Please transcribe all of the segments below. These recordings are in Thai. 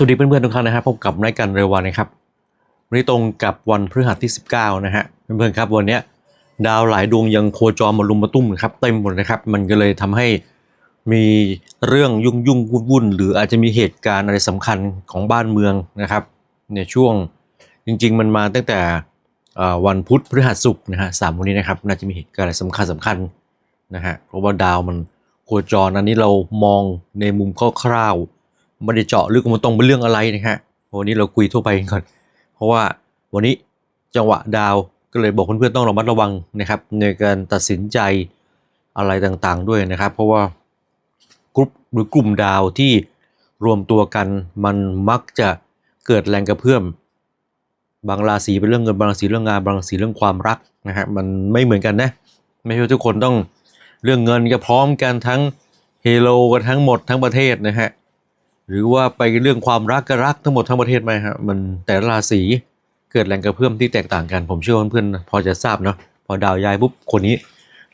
สวัสดีเพื่อนๆทุกท่านนะครับพบกับรายการเร็ววันนะครับวันนี้ตรงกับวันพฤหัสที่ 19 นะฮะเพื่อนๆครับวันนี้ดาวหลายดวงยังโคจรมาลุมมาตุ้มนครับเต็มหมดนะครับมันก็เลยทำให้มีเรื่องยุ่งยุ่งวุ่นวุ่นหรืออาจจะมีเหตุการณ์อะไรสำคัญของบ้านเมืองนะครับในช่วงจริง ๆ มันมาตั้งแต่วันพุธพฤหัสศุกร์นะฮะสามวันนี้นะครับน่าจะมีเหตุการณ์อะไรสำคัญสำคัญนะฮะเพราะว่าดาวมันโคจรอันนี้เรามองในมุมคร่าวๆ ไม่ได้เจาะลึกมันตรงเป็นเรื่องอะไรนะฮะวันนี้เราคุยทั่วไปกันก่อน เพราะว่าวันนี้จังหวะดาวก็เลยบอกเพื่อนๆต้องระมัดระวังนะครับในการตัดสินใจอะไรต่างๆด้วยนะครับ เพราะว่ากรุ๊ปหรือกลุ่มดาวที่รวมตัวกันมันมักจะเกิดแรงกระเพื่อมบางราศีเป็นเรื่องเงินบางราศีเรื่องงานบางราศีเรื่องความรักนะฮะมันไม่เหมือนกันนะไม่ใช่ว่าทุกคนต้องเรื่องเงินก็พร้อมกันทั้งเฮโลกันทั้งหมดทั้งประเทศนะฮะ หรือว่าไปเรื่องความรักก็รักทั้งหมดทั้งประเทศไหมครับมันแต่ละราศีเกิดแรงกระเพื่อมที่แตกต่างกัน ผมเชื่อว่าเพื่อนๆพอจะทราบเนาะพอดาวย้ายปุ๊บคนนี้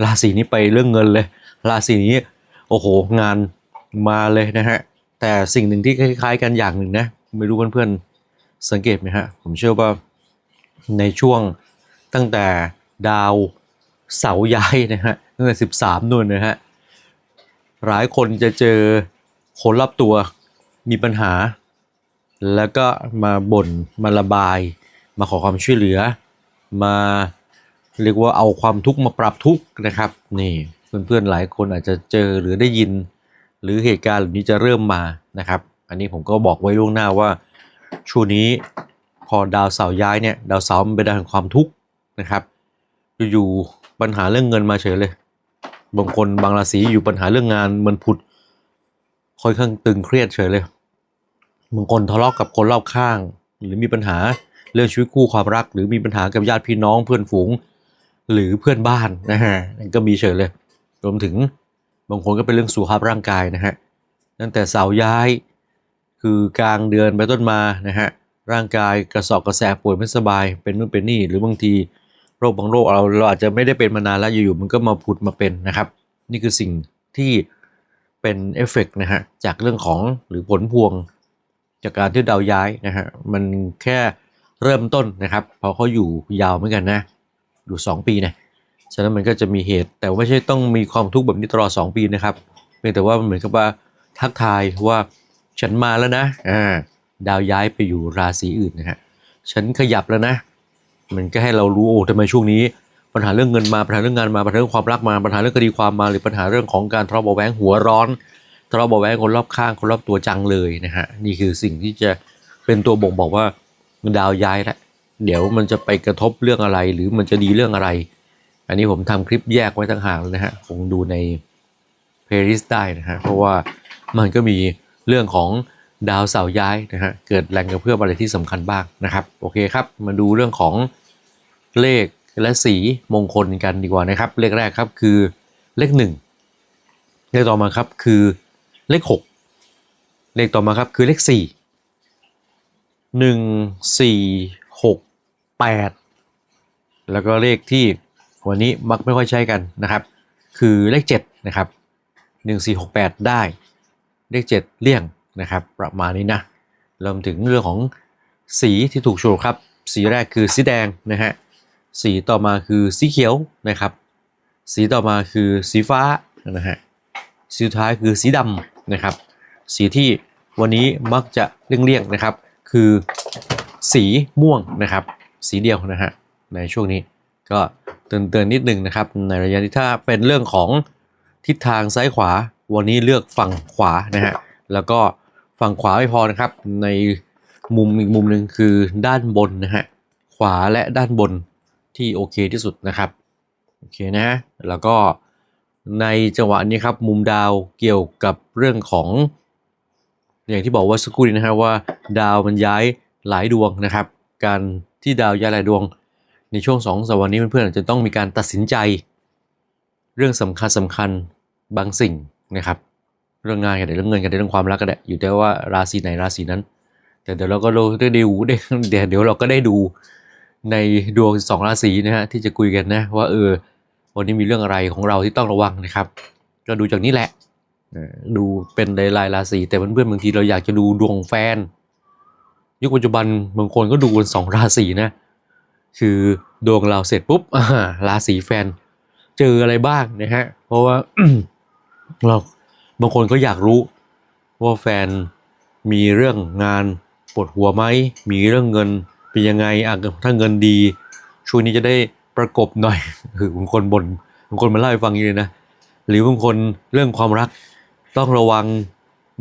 ราศีนี้ไปเรื่องเงินเลย ราศีนี้โอ้โหงานมาเลยนะฮะแต่สิ่งหนึ่งที่คล้าย ๆ กันอย่างหนึ่งนะไม่รู้เพื่อนๆสังเกตไหมฮะผมเชื่อว่าในช่วงตั้งแต่ดาวเสาย้ายนะฮะตั้งแต่สิบสามนู่นนะฮะหลายคนจะเจอคนรอบตัว มีปัญหา แล้วก็มาบ่นมาระบาย มาขอความช่วยเหลือ มาเรียกว่าเอาความทุกข์มาปรับทุกข์นะครับ นี่เพื่อนๆหลายคนอาจจะเจอหรือได้ยิน หรือเหตุการณ์เหล่านี้จะเริ่มมานะครับ อันนี้ผมก็บอกไว้ล่วงหน้าว่าช่วงนี้พอดาวเสาย้ายเนี่ยดาวเสามันเป็นดาวแห่งความทุกข์นะครับอยู่ๆปัญหาเรื่องเงินมาเฉยเลยบางคนบางราศีอยู่ปัญหาเรื่องงานมันผุดค่อนข้างตึงเครียดเฉยเลย บางคนทะเลาะกับคนรอบข้าง หรือมีปัญหาเรื่องชีวิตคู่ความรัก หรือมีปัญหากับญาติพี่น้องเพื่อนฝูง หรือเพื่อนบ้านนะฮะนั่นก็มีเฉยเลยรวมถึงบางคนก็เป็นเรื่องสุขภาพร่างกายนะฮะตั้งแต่เสาย้ายคือกลางเดือนไปต้นมานะฮะร่างกายกระสอบกระแสป่วยไม่สบาย เป็นนู่นเป็นนี่หรือบางทีโรคบางโรคเราเราอาจจะไม่ได้เป็นมานานแล้วอยู่ๆมันก็มาผุดมาเป็นนะครับ นี่คือสิ่งที่เป็นเอฟเฟกต์นะฮะจากเรื่องของหรือผลพวง จากการที่ดาวย้ายนะฮะมันแค่เริ่มต้นนะครับเพราะเขาอยู่ยาวเหมือนกันนะ อยู่ 2 ปีนะฉะนั้นมันก็จะมีเหตุ แต่ไม่ใช่ต้องมีความทุกข์แบบนี้ตลอด2 ปีนะครับเพียงแต่ว่ามันเหมือนกับว่าทักทายว่าฉันมาแล้วนะอ่าดาวย้ายไปอยู่ราศีอื่นนะฮะฉันขยับแล้วนะ มันก็ให้เรารู้โอ้ทำไมช่วงนี้ ปัญหาเรื่องเงินมาปัญหาเรื่องงานมาปัญหาเรื่องความรักมาปัญหาเรื่องคดีความมาหรือปัญหาเรื่องของการทะเลาะเบาแวงหัวร้อน ทะเลาะเบาแว้งคนรอบข้างคนรอบตัวจังเลยนะฮะนี่คือสิ่งที่จะเป็นตัวบ่งบอกว่ามันดาวย้ายแล้วเดี๋ยวมันจะไปกระทบเรื่องอะไรหรือมันจะดีเรื่องอะไร อันนี้ผมทำคลิปแยกไว้ต่างหากเลยนะฮะคงดูในเพลย์ลิสต์ได้นะฮะเพราะว่ามันก็มีเรื่องของดาวเสาร์ย้ายนะฮะเกิดแรงกระเพื่อมอะไรที่สำคัญบ้างนะครับโอเคครับมาดูเรื่องของเลขและสีมงคลกันดีกว่านะครับ เลขแรกครับคือเลขหนึ่งเลขต่อมาครับคือ เลขหกเลขต่อมาครับคือเลขสี่หนึ่งสี่หกแปดแล้วก็เลขที่วันนี้มักไม่ค่อยใช้กันนะครับ คือเลขเจ็ดนะครับหนึ่งสี่หกแปดได้เลขเจ็ดเลี่ยงนะครับ ประมาณนี้นะรวมถึงเรื่องของสีที่ถูกโชว์ครับ สีแรกคือสีแดงนะฮะสีต่อมาคือสีเขียวนะครับ สีต่อมาคือสีฟ้านะฮะสีสุดท้ายคือสีดำ นะครับ สีที่วันนี้มักจะเลี่ยงๆนะครับ คือสีม่วงนะครับ สีเดียวนะฮะในช่วงนี้ก็เตือนๆนิดนึงนะครับ ในระยะที่ถ้าเป็นเรื่องของทิศทางซ้ายขวา วันนี้เลือกฝั่งขวานะฮะแล้วก็ฝั่งขวาไม่พอนะครับ ในมุมอีกมุมหนึ่งคือด้านบนนะฮะขวาและด้านบนที่โอเคที่สุดนะครับโอเคนะแล้วก็ ในจังหวะนี้ครับมุมดาวเกี่ยวกับเรื่องของ อย่างที่บอกว่าสกครู่นี้นะครับว่าดาวมันย้ายหลายดวงนะครับ การที่ดาวย้ายหลายดวง ในช่วงสองสัปดาห์นี้เพื่อนๆอาจจะต้องมีการตัดสินใจ เรื่องสำคัญสำคัญบางสิ่งนะครับ เรื่องงานกันเรื่องเงินกันเรื่องความรักกันอยู่แต่ว่าราศีไหนราศีนั้น แต่เดี๋ยวเราก็ได้ดูได้เดี๋ยวเราก็ได้ดูในดวงสองราศีนะฮะที่จะคุยกันนะว่าเออ วันนี้มีเรื่องอะไรของเราที่ต้องระวังนะครับ ก็ดูจากนี้แหละเออดูเป็นรายๆราศีแต่เพื่อนๆบางทีเราอยากจะดูดวงแฟน ยุคปัจจุบันบางคนก็ดูกันสองราศีนะคือดวงเราเสร็จปุ๊บอ่าราศีแฟน เจออะไรบ้างนะฮะเพราะว่าเราบางคนก็อยากรู้ว่าแฟนมีเรื่องงานปวดหัวไหมมีเรื่องเงินเป็นยังไงอะถ้าเงินดีช่วงนี้จะได้ ประกบหน่อยคือบางคนบน่นบางคนมาเล่าให้ฟังอย่างนี้เลยนะหรือบางคนเรื่องความรักต้องระวัง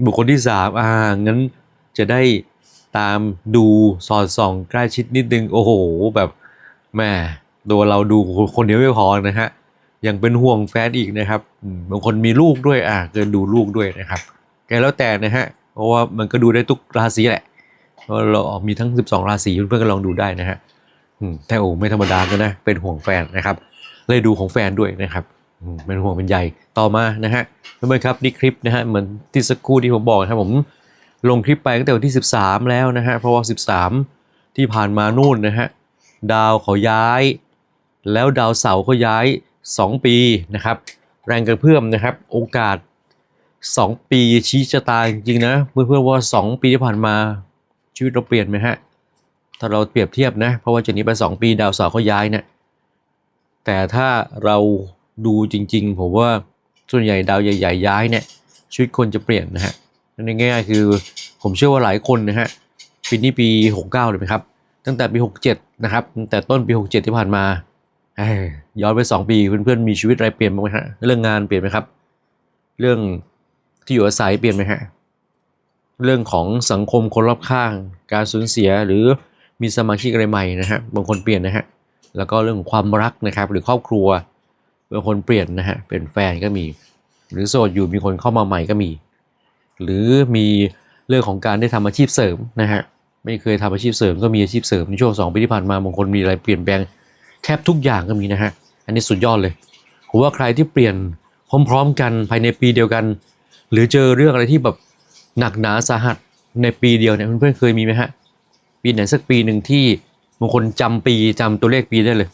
บุคคลที่สามอ่างั้นจะได้ตามดูสอดส่องใกล้ชิดนิดนึงโอ้โห แบบแม่ตัวเราดูคนเดียวไม่พอนะฮะยังเป็นห่วงแฟนอีกนะครับบางคนมีลูกด้วยอะเกินดูลูกด้วยนะครับแกแล้วแต่นะฮะเพราะว่ามันก็ดูได้ทุกราศีแหละเพราะเรามีทั้ง 12 ราศีเพื่อนๆก็ลองดูได้นะฮะ แต่โอ้ไม่ธรรมดากันนะ เป็นห่วงแฟนนะครับ เลยดูของแฟนด้วยนะครับเป็นห่วงเป็นใยต่อมานะฮะเพื่อนๆครับนี่คลิปนะฮะเหมือนที่สักครู่ที่ผมบอกนะครับผมลงคลิปไปตั้งแต่วันที่ 13 แล้วนะฮะเพราะว่า 13 ที่ผ่านมานู่นนะฮะดาวเขาย้าย แล้วดาวเสาร์ก็ย้าย 2 ปีนะครับ แรงกระเพื่อมนะครับ โอกาส 2 ปีชี้ชะตาจริงๆนะเพื่อนๆว่า 2 ปีที่ผ่านมาชีวิตเราเปลี่ยนไหมฮะ ถ้าเราเปรียบเทียบนะ เพราะว่าจากนี้ไป 2 ปีดาวเสาร์ก็ย้ายเนี่ยแต่ถ้าเราดูจริงๆ ผมว่าส่วนใหญ่ดาวใหญ่ ๆ ย้ายเนี่ยชีวิตคนจะเปลี่ยนนะฮะนั่นง่ายๆคือผมเชื่อว่าหลายคนนะฮะปีนี้ปี 69เลยไหมครับ ตั้งแต่ปี 67 นะครับตั้งแต่ต้นปี 67 ที่ผ่านมายย้อนไป 2 ปีเพื่อนๆมีชีวิตอะไรเปลี่ยนบ้างไหมฮะเรื่องงานเปลี่ยนไหมครับ เรื่องที่อยู่อาศัยเปลี่ยนไหมฮะเรื่องของสังคมคนรอบข้าง การสูญเสียหรือ มีสมาชิกอะไรใหม่นะฮะบางคนเปลี่ยนนะฮะแล้วก็เรื่องของความรักนะครับหรือครอบครัวบางคนเปลี่ยนนะฮะเป็นแฟนก็มี หรือโสดอยู่มีคนเข้ามาใหม่ก็มี หรือมีเรื่องของการได้ทำอาชีพเสริมนะฮะไม่เคยทำอาชีพเสริมก็มีอาชีพเสริมในช่วงสองปีที่ผ่านมาบางคนมีอะไรเปลี่ยนแปลงแทบทุกอย่างก็มีนะฮะอันนี้สุดยอดเลยผมว่าใครที่เปลี่ยนพร้อมๆกันภายในปีเดียวกัน หรือเจอเรื่องอะไรที่แบบหนักหนาสาหัสในปีเดียวเนี่ยเพื่อนๆเคยมีไหมฮะ ปีไหนสักปีหนึ่งที่บางคนจำปีจำตัวเลขปีได้เลย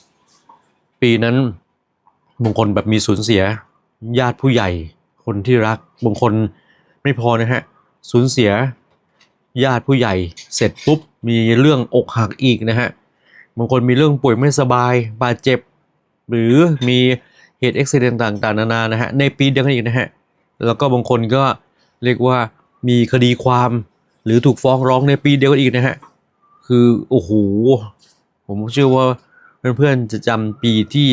ปีนั้นบางคนแบบมีสูญเสีย ญาติผู้ใหญ่ คนที่รักบางคนไม่พอนะฮะสูญเสีย ญาติผู้ใหญ่เสร็จปุ๊บมีเรื่องอกหักอีกนะฮะบางคนมีเรื่องป่วยไม่สบายบาดเจ็บ หรือมีเหตุอุบิเหตุต่างๆนานานะฮะในปีเดียวกันอีกนะฮะแล้วก็บางคนก็เรียกว่ามีคดีความหรือถูกฟ้องร้องในปีเดียวกันอีกนะฮะ คือโอ้โหผมเชื่อว่าเพื่อนๆจะจำปีที่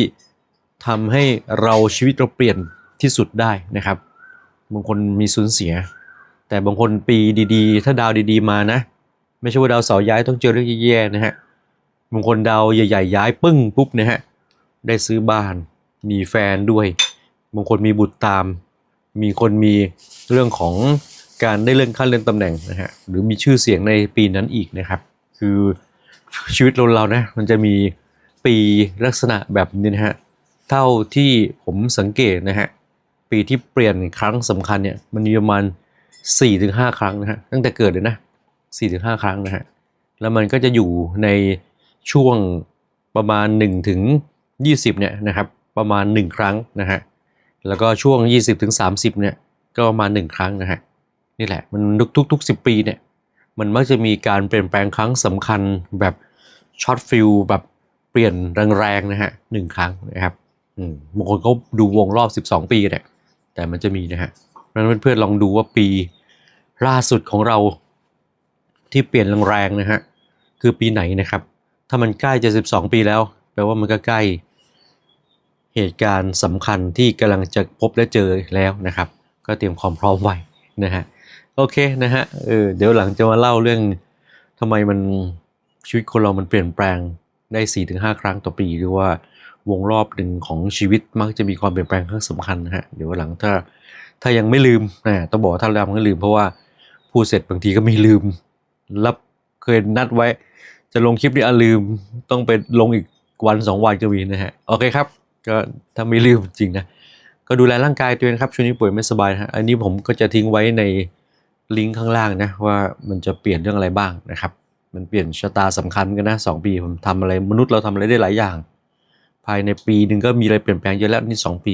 ทำให้เราชีวิตเราเปลี่ยนที่สุดได้นะครับ บางคนมีสูญเสีย แต่บางคนปีดีๆ ถ้าดาวดีๆมานะ ไม่ใช่ว่าดาวเสาย้ายต้องเจอเรื่องแย่ๆนะฮะบางคนดาวใหญ่ๆ ย้ายปึ้งปุ๊บนะฮะได้ซื้อบ้าน มีแฟนด้วย บางคนมีบุตรตาม มีคนมีเรื่องของการได้เลื่อนขั้นเลื่อนตำแหน่งนะฮะหรือมีชื่อเสียงในปีนั้นอีกนะครับ คือชีวิตเราเรานะมันจะมีปีลักษณะแบบนี้นะฮะเท่าที่ผมสังเกตนะฮะปีที่เปลี่ยนครั้งสำคัญเนี่ยมันมีประมาณ4-5 ครั้งนะฮะตั้งแต่เกิดเลยนะ4-5 ครั้งนะฮะแล้วมันก็จะอยู่ในช่วงประมาณ1ถึง20เนี่ยนะครับประมาณ 1 ครั้งนะฮะแล้วก็ช่วง 20ถึง30เนี่ยก็ประมาณ 1 ครั้งนะฮะนี่แหละมันทุกทุกๆ10 ปีเนี่ย มันมักจะมีการเปลี่ยนแปลงครั้งสำคัญแบบช็อตฟิลแบบเปลี่ยนแรงๆนะฮะหนึ่งครั้งนะครับบางคนเขาดูวงรอบ 12 ปีเนี่ยแต่มันจะมีนะฮะเพราะฉะนั้นเพื่อนๆลองดูว่าปีล่าสุดของเราที่เปลี่ยนแรงๆนะฮะคือปีไหนนะครับ ถ้ามันใกล้จะ 12 ปีแล้วแปลว่ามันก็ใกล้เหตุการณ์สำคัญที่กำลังจะพบและเจอแล้วนะครับ ก็เตรียมความพร้อมไว้นะฮะ โอเคนะฮะเออเดี๋ยวหลังจะมาเล่าเรื่องทำไมมันชีวิตคนเรามันเปลี่ยนแปลงได้4ี่ถึงหครั้งต่อปีหรือว่าวงรอบหนึ่งของชีวิตมักจะมีความเปลี่ยนแปลงครั้งสำคัญนะฮะเดี๋ยวหลังถ้าถ้ายังไม่ลืมนะต้องบอกว่าถ้าลืมก็ลืมเพราะว่าพูดเสร็จบางทีก็มีลืม รับเคยนัดไว้ จะลงคลิปนี้อลืมต้องไปลงอีกวันสองวันก็มีนะฮะโอเคครับก็ถ้าไม่ลืมจริงนะก็ดูแลร่างกายตัวเองครับช่วงนี้ป่วยไม่สบายฮะอันนี้ผมก็จะทิ้งไว้ใน ลิงก์ข้างล่างนะว่ามันจะเปลี่ยนเรื่องอะไรบ้างนะครับ มันเปลี่ยนชะตาสำคัญกันนะสองปีผมทำอะไรมนุษย์เราทำอะไรได้หลายอย่าง ภายในปีหนึ่งก็มีอะไรเปลี่ยนแปลงเยอะแล้วนี่สองปี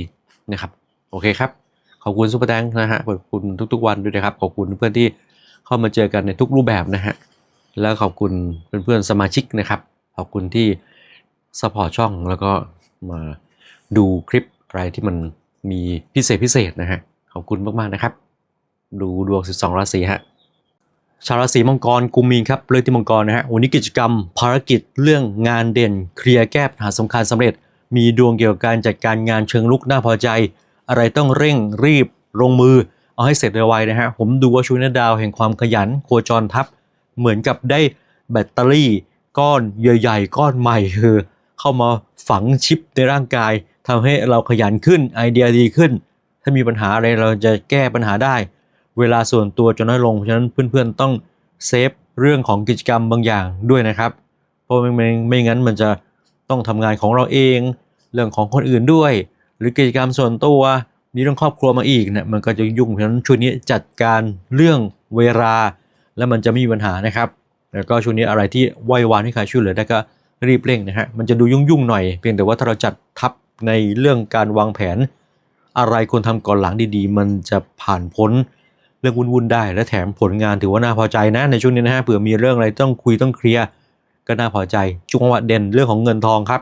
นะครับโอเคครับขอบคุณซุปเปอร์แตงนะฮะขอบคุณทุกๆวันด้วยนะครับขอบคุณเพื่อนที่เข้ามาเจอกันในทุกรูปแบบนะฮะแล้วขอบคุณเพื่อนๆสมาชิกนะครับขอบคุณที่สปอร์ตช่องแล้วก็มาดูคลิปอะไรที่มันมีพิเศษพิเศษนะฮะขอบคุณมากๆนะครับ ดูดวง 12 ราศีฮะ ชาวราศีมังกรกุมมีนครับเรื่องที่มังกรนะฮะ วันนี้กิจกรรม ภารกิจเรื่องงานเด่น เคลียร์แก้ปัญหาสำคัญสำเร็จ มีดวงเกี่ยวกับการจัดการงานเชิงลุกน่าพอใจ อะไรต้องเร่งรีบลงมือ เอาให้เสร็จไวๆนะฮะ ผมดูว่าช่วงนี้ดาวแห่งความขยันโคจรทับ เหมือนกับได้แบตเตอรี่ ก้อนใหญ่ๆก้อนใหม่คือเข้ามาฝังชิปในร่างกายทำให้เราขยันขึ้นไอเดียดีขึ้น ถ้ามีปัญหาอะไรเราจะแก้ปัญหาได้ เวลาส่วนตัวจะน้อยลง เพราะฉะนั้นเพื่อนๆต้องเซฟเรื่องของกิจกรรมบางอย่างด้วยนะครับ เพราะไม่ไม่ไม่งั้นมันจะต้องทำงานของเราเอง เรื่องของคนอื่นด้วย หรือกิจกรรมส่วนตัวมีเรื่องครอบครัวมาอีกเนี่ยมันก็จะยุ่งเพราะฉะนั้นช่วงนี้จัดการเรื่องเวลา แล้วมันจะไม่มีปัญหานะครับ แล้วก็ช่วงนี้อะไรที่ไหววานให้ใครช่วยเหลือได้ก็รีบเร่งนะฮะมันจะดูยุ่งๆหน่อยเพียงแต่ว่าถ้าเราจัดทับในเรื่องการวางแผน อะไรควรทำก่อนหลังดีๆ มันจะผ่านพ้น รื่องวุ่นๆได้ และแถมผลงานถือว่าน่าพอใจนะ ในช่วงนี้นะฮะเผื่อมีเรื่องอะไรต้องคุยต้องเคลียร์ก็น่าพอใจจุงหวะเด่นเรื่องของเงินทองครับ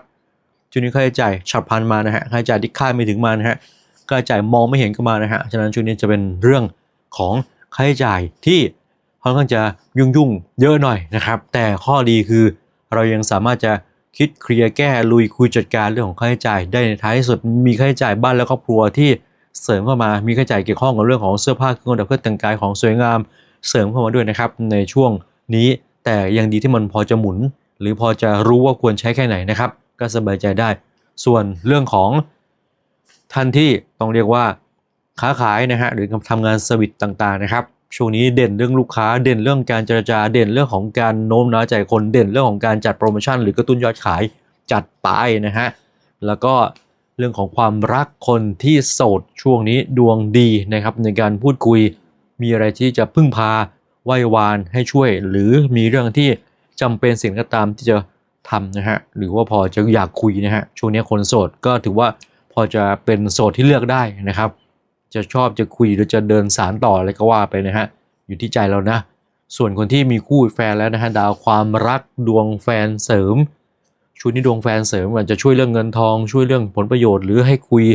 ช่วงนี้ค่าใช้จ่ายฉับพลันมานะฮะค่าใช้จ่ายที่คาดไม่ถึงมานะฮะค่าใช้จ่ายมองไม่เห็นก็มานะฮะฉะนั้นช่วงนี้จะเป็นเรื่องของค่าใช้จ่ายที่ค่อนข้างจะยุ่งยุ่งๆเยอะหน่อยนะครับ แต่ข้อดีคือเรายังสามารถจะคิดเคลียร์แก้ลุยคุยจัดการเรื่องของค่าใช้จ่ายได้ในท้ายที่สุดมีค่าใช้จ่ายบ้านและครอบครัวที่ เสริมเข้ามามีค่าใช้จ่ายเกี่ยวข้องกับเรื่องของเสื้อผ้าเครื่องประดับเครื่องแต่งกายของสวยงามเสริมเข้ามาด้วยนะครับในช่วงนี้แต่ยังดีที่มันพอจะหมุน หรือพอจะรู้ว่าควรใช้แค่ไหนนะครับ ก็สบายใจได้ ส่วนเรื่องของท่านที่ต้องเรียกว่าค้าขายนะฮะหรือทำงานสวิตต่างๆนะครับช่วงนี้เด่นเรื่องลูกค้าเด่นเรื่องการเจรจาเด่นเรื่องของการโน้มน้าวใจคนเด่นเรื่องของการจัดโปรโมชั่นหรือกระตุ้นยอดขายจัดไปนะฮะแล้วก็ เรื่องของความรักคนที่โสดช่วงนี้ดวงดีนะครับในการพูดคุยมีอะไรที่จะพึ่งพาไหว้วานให้ช่วย หรือมีเรื่องที่จำเป็นสิ่งก็ตามที่จะทำนะฮะหรือว่าพอจะอยากคุยนะฮะช่วงนี้คนโสดก็ถือว่าพอจะเป็นโสดที่เลือกได้นะครับ จะชอบจะคุยหรือจะเดินสารต่ออะไรก็ว่าไปนะฮะอยู่ที่ใจเรานะ ส่วนคนที่มีคู่แฟนแล้วนะฮะดาวความรักดวงแฟนเสริม ช่วงนี้ดวงแฟนเสริมอาจจะช่วยเรื่องเงินทอง ช่วยเรื่องผลประโยชน์หรือให้คุย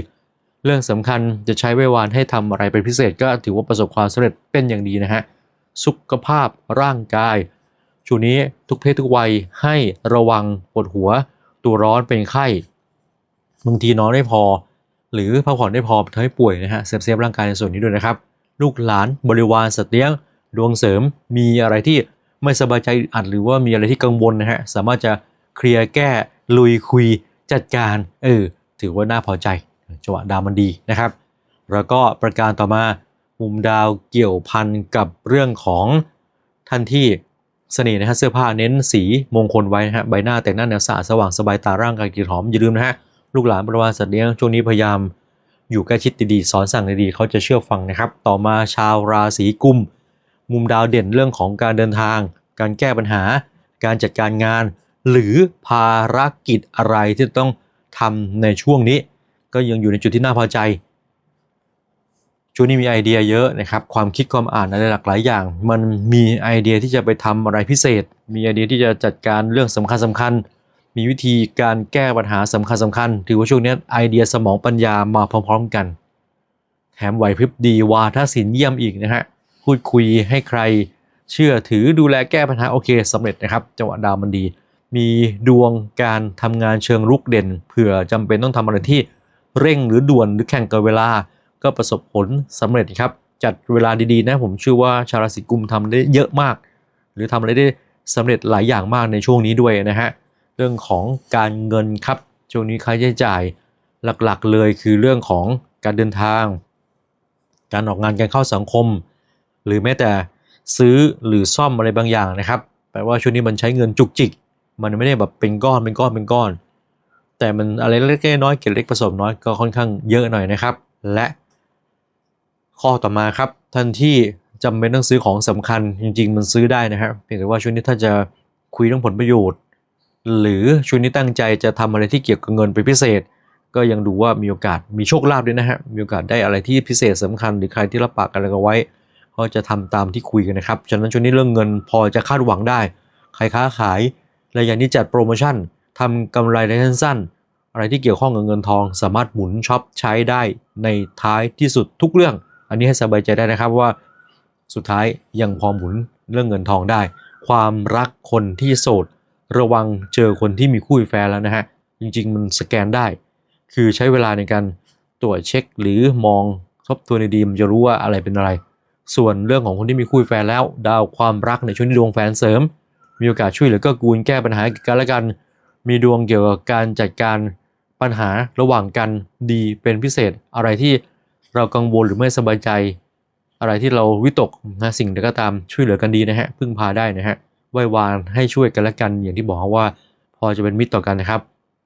เรื่องสำคัญจะใช้ไว้วานให้ทำอะไรเป็นพิเศษก็ถือว่าประสบความสำเร็จเป็นอย่างดีนะฮะสุขภาพร่างกายช่วงนี้ทุกเพศทุกวัยให้ระวังปวดหัว ตัวร้อนเป็นไข้บางทีนอนไม่พอ หรือพักผ่อนไม่พอทำให้ป่วยนะฮะเซฟเซฟร่างกายในส่วนนี้ด้วยนะครับ ลูกหลานบริวารสัตว์เลี้ยง ดวงเสริมมีอะไรที่ไม่สบายใจอัดหรือว่ามีอะไรที่กังวลนะฮะสามารถจะ เคลียร์แก้ลุยคุยจัดการเออถือว่าน่าพอใจจังหวะดาวมันดีนะครับ แล้วก็ประการต่อมามุมดาวเกี่ยวพันกับเรื่องของท่านที่เสน่ห์นะฮะเสื้อผ้าเน้นสีมงคลไว้นะฮะใบหน้าแต่งหน้าแนวสะอาดสว่างสบายตาร่างกายกลิ่นหอมอย่าลืมนะฮะลูกหลานบริวาสัตว์เลี้ยงช่วงนี้พยายามอยู่ใกล้ชิดดีๆสอนสั่งดีๆเขาจะเชื่อฟังนะครับ ต่อมาชาวราศีกุม มุมดาวเด่นเรื่องของการเดินทาง การแก้ปัญหา การจัดการงาน หรือภารกิจอะไรที่ต้องทำในช่วงนี้ ก็ยังอยู่ในจุดที่น่าพอใจช่วงนี้มีไอเดียเยอะนะครับ ความคิดความอ่านอะไรหลากหลายอย่าง มันมีไอเดียที่จะไปทำอะไรพิเศษ มีไอเดียที่จะจัดการเรื่องสำคัญสำคัญมีวิธีการแก้ปัญหาสำคัญสำคัญถือว่าช่วงนี้ไอเดียสมองปัญญามาพร้อม ๆกัน แถมไหวพริบดีวาทศิลป์เยี่ยมอีกนะฮะพูดคุยให้ใครเชื่อถือดูแลแก้ปัญหาโอเคสำเร็จนะครับ จังหวะดาวมันดี มีดวงการทำงานเชิงรุกเด่นเผื่อจำเป็นต้องทำอะไรที่เร่งหรือด่วนหรือแข่งกับเวลา ก็ประสบผลสำเร็จครับ จัดเวลาดีๆนะผมเชื่อว่าชาวราศีกุมทำได้เยอะมาก หรือทำอะไรได้สำเร็จหลายอย่างมากในช่วงนี้ด้วยนะฮะเรื่องของการเงินครับช่วงนี้ค่าใช้จ่ายหลักๆเลยคือเรื่องของการเดินทาง การออกงานการเข้าสังคม หรือแม้แต่ซื้อหรือซ่อมอะไรบางอย่างนะครับแปลว่าช่วงนี้มันใช้เงินจุกจิก มันไม่ได้แบบเป็นก้อนเป็นก้อนเป็นก้อน แต่มันอะไรเล็กๆน้อยเกล็ดเล็กผสมน้อยก็ค่อนข้างเยอะหน่อยนะครับ และ ข้อต่อมาครับท่านที่จำเป็นต้องซื้อของสำคัญจริง ๆ มันซื้อได้นะครับเพียงแต่ว่าช่วงนี้ถ้าจะคุยเรื่องผลประโยชน์ หรือช่วงนี้ตั้งใจจะทำอะไรที่เกี่ยวกับเงินเป็นพิเศษ ก็ยังดูว่ามีโอกาสมีโชคลาภด้วยนะฮะมีโอกาสได้อะไรที่พิเศษสำคัญหรือใครที่รับปากกันอะไรกันไว้ก็จะทำตามที่คุยกันนะครับฉะนั้นช่วงนี้เรื่องเงินพอจะคาดหวังได้ ใครค้าขาย และอย่างนี้จัดโปรโมชั่นทำกำไรในสั้นๆอะไรที่เกี่ยวข้องกับเงินทอง สามารถหมุนช็อปใช้ได้ในท้ายที่สุดทุกเรื่อง อันนี้ให้สบายใจได้นะครับว่า สุดท้ายยังพอหมุนเรื่องเงินทองได้ ความรักคนที่โสด ระวังเจอคนที่มีคู่แฟนแล้วนะฮะจริงๆ มันสแกนได้ คือใช้เวลาในการตรวจเช็คหรือมองทบทวนในดีมนจะรู้ว่าอะไรเป็นอะไร ส่วนเรื่องของคนที่มีคู่แฟนแล้ว ดาวความรักในช่วงที่ดวงแฟนเสริม มีโอกาสช่วยเหลือเก็กูลแก้ปัญหากันและกัน มีดวงเกี่ยวกับการจัดการปัญหาระหว่างกันดีเป็นพิเศษ อะไรที่เรากังวลหรือไม่สบายใจ อะไรที่เราวิตกนะสิ่งใดก็ตามช่วยเหลือกันดีนะฮะพึ่งพาได้นะฮะไหว้วานให้ช่วยกันและกันอย่างที่บอกว่า พอจะเป็นมิตรต่อกันนะครับ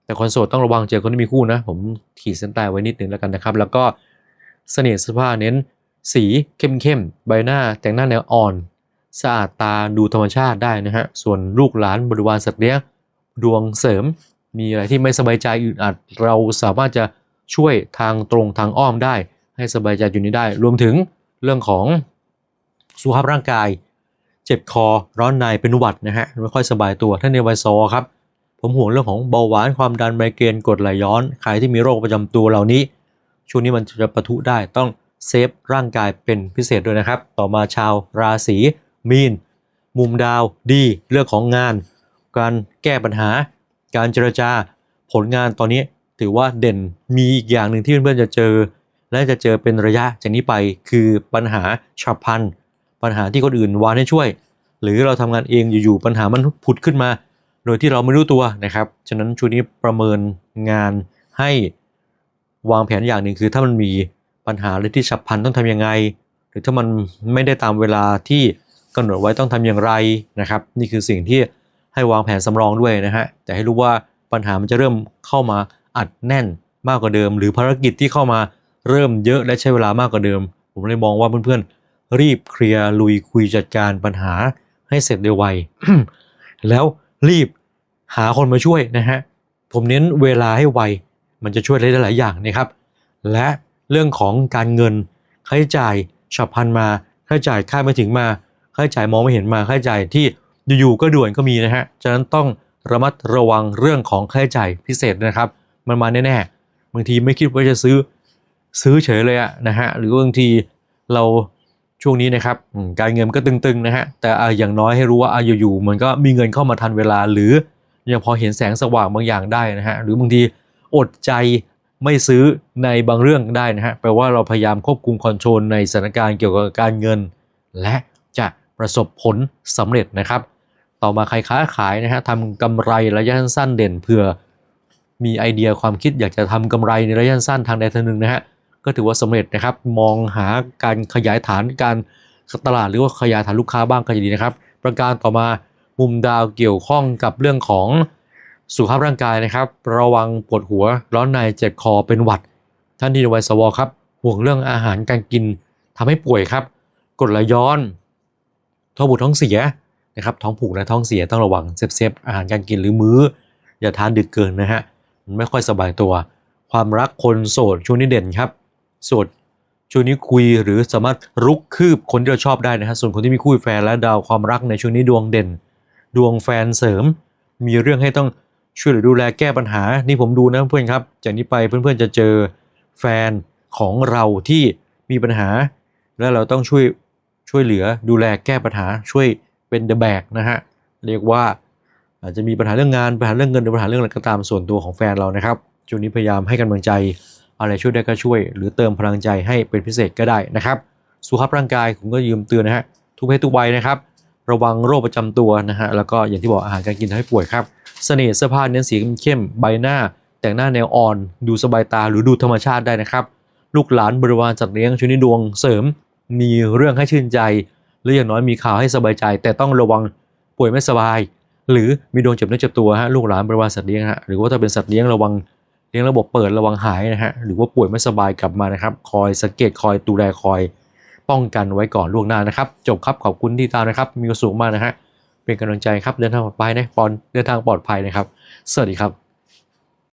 แต่คนโสดต้องระวังเจอคนที่มีคู่นะ ผมขีดเส้นใต้ไว้นิดนึงแล้วกันนะครับ แล้วก็เสน่ห์เสื้อผ้าเน้น สีเข้มๆใบหน้าแต่งหน้าแนวอ่อน สะอาดตาดูธรรมชาติได้นะฮะ ส่วนลูกหลานบริวารสัตว์เลี้ยงดวงเสริม มีอะไรที่ไม่สบายใจอึดอัดเราสามารถจะช่วยทางตรงทางอ้อมได้ ให้สบายใจอยู่นี้ได้ รวมถึงเรื่องของสุขภาพร่างกาย เจ็บคอร้อนในเป็นหวัดนะฮะไม่ค่อยสบายตัวท่านในวัยซอครับผมห่วงเรื่องของเบาหวานความดันไมเกรนกรดไหลย้อนใครที่มีโรคประจำตัวเหล่านี้ ช่วงนี้มันจะปะทุได้ต้องเซฟร่างกายเป็นพิเศษด้วยนะครับ ต่อมาชาวราศี มีน มุมดาว ดี เรื่องของงาน การแก้ปัญหา การเจรจา ผลงานตอนนี้ถือว่าเด่น มีอีกอย่างหนึ่งที่เพื่อนๆจะเจอ และจะเจอเป็นระยะจากนี้ไป คือปัญหาฉับพลัน ปัญหาที่คนอื่นวานให้ช่วย หรือเราทำงานเองอยู่ๆปัญหามันผุดขึ้นมา โดยที่เราไม่รู้ตัวนะครับ ฉะนั้นช่วงนี้ประเมินงานให้วางแผนอย่างหนึ่งคือถ้ามันมีปัญหาอะไรที่ฉับพลันต้องทำยังไง หรือถ้ามันไม่ได้ตามเวลาที่ กำหนดไว้ต้องทำอย่างไรนะครับ นี่คือสิ่งที่ให้วางแผนสำรองด้วยนะฮะแต่ให้รู้ว่าปัญหามันจะเริ่มเข้ามาอัดแน่นมากกว่าเดิม หรือภารกิจที่เข้ามาเริ่มเยอะและใช้เวลามากกว่าเดิม ผมเลยมองว่าเพื่อนๆ รีบเคลียร์ลุยคุยจัดการปัญหาให้เสร็จเร็วไวแล้วรีบหาคนมาช่วยนะฮะผมเน้นเวลาให้ไว มันจะช่วยได้หลายอย่างนะครับ และเรื่องของการเงินค่าใช้จ่ายฉับพลันมาค่าใช้จ่ายค่าดไม่ถึงมา ค่าใช้จ่ายมองไม่เห็นมาค่าใช้จ่ายที่อยู่ๆก็ด่วนก็มีนะฮะฉะนั้นต้องระมัดระวังเรื่องของค่าใช้จ่ายพิเศษนะครับ มันมาแน่ๆบางทีไม่คิดว่าจะซื้อซื้อเฉยเลยอะนะฮะหรือบางทีเราช่วงนี้นะครับการเงินก็ตึงๆนะฮะแต่อย่างน้อยให้รู้ว่าอยู่ๆมันก็มีเงินเข้ามาทันเวลา หรือยังพอเห็นแสงสว่างบางอย่างได้นะฮะหรือบางทีอดใจไม่ซื้อในบางเรื่องได้นะฮะแปลว่าเราพยายามควบคุมคอนโทรลในสถานการณ์เกี่ยวกับการเงิน และ ประสบผลสำเร็จนะครับ ต่อมาใครค้าขายนะฮะทำกำไรระยะสั้นเด่นเพื่อ มีไอเดียความคิดอยากจะทำกำไรในระยะสั้นทางใดทางหนึ่งนะฮะก็ถือว่าสำเร็จนะครับ มองหาการขยายฐานการตลาดหรือว่าขยายฐานลูกค้าบ้างก็จะดีนะครับ ประการต่อมามุมดาวเกี่ยวข้องกับเรื่องของสุขภาพร่างกายนะครับ ระวังปวดหัวร้อนในเจ็บคอเป็นหวัด ท่านที่ในวัยสวครับ ห่วงเรื่องอาหารการกินทำให้ป่วยครับกรดไหลย้อน ท้องผูกท้องเสียนะครับท้องผูกและท้องเสียต้องระวังเซฟเซฟอาหารการกินหรือมื้อ อย่าทานดึกเกินนะฮะมันไม่ค่อยสบายตัว ความรักคนโสดช่วงนี้เด่นครับโสดช่วงนี้คุยหรือสามารถรุกคืบคนที่เราชอบได้นะฮะส่วนคนที่มีคู่แฟนและดาวความรักในช่วงนี้ดวงเด่น ดวงแฟนเสริม มีเรื่องให้ต้องช่วยเหลือดูแลแก้ปัญหา นี่ผมดูนะเพื่อนครับจากนี้ไปเพื่อนๆจะเจอแฟนของเราที่มีปัญหา และเราต้องช่วย ช่วยเหลือดูแลแก้ปัญหาช่วยเป็นเดอะแบกนะฮะเรียกว่าอาจจะมีปัญหาเรื่องงานปัญหาเรื่องเงินหรือปัญหาเรื่องอะไรก็ตามส่วนตัวของแฟนเรานะครับช่วงนี้พยายามให้กำลังใจ อะไรช่วยได้ก็ช่วย หรือเติมพลังใจให้เป็นพิเศษก็ได้นะครับ สุขภาพร่างกายผมก็ยืมเตือนนะฮะทุกเพศทุกวัยนะครับ ระวังโรคประจำตัวนะฮะแล้วก็อย่างที่บอกอาหารการกินทำให้ป่วยครับเสน่ห์เสื้อผ้าเน้นสีเข้มใบหน้า แต่งหน้าแนวอ่อน ดูสบายตาหรือดูธรรมชาติได้นะครับ ลูกหลานบริวารจัดเลี้ยงช่วงนี้ดวงเสริม มีเรื่องให้ชื่นใจ หรืออย่างน้อยมีข่าวให้สบายใจ แต่ต้องระวังป่วยไม่สบาย หรือมีดวงเจ็บเนื้อเจ็บตัวฮะลูกหลานบริวารสัตว์เลี้ยงฮะหรือว่าถ้าเป็นสัตว์เลี้ยงระวังเลี้ยงระบบเปิดระวังหายนะฮะหรือว่าป่วยไม่สบายกลับมานะครับ คอยสังเกตคอยดูแลคอย ป้องกันไว้ก่อนล่วงหน้านะครับ จบครับขอบคุณที่ตามนะครับ มีความสุขมากนะฮะเป็นกำลังใจครับเดินทางปลอดภัยนะปอนเดินทางปลอดภัยนะครับ สวัสดีครับ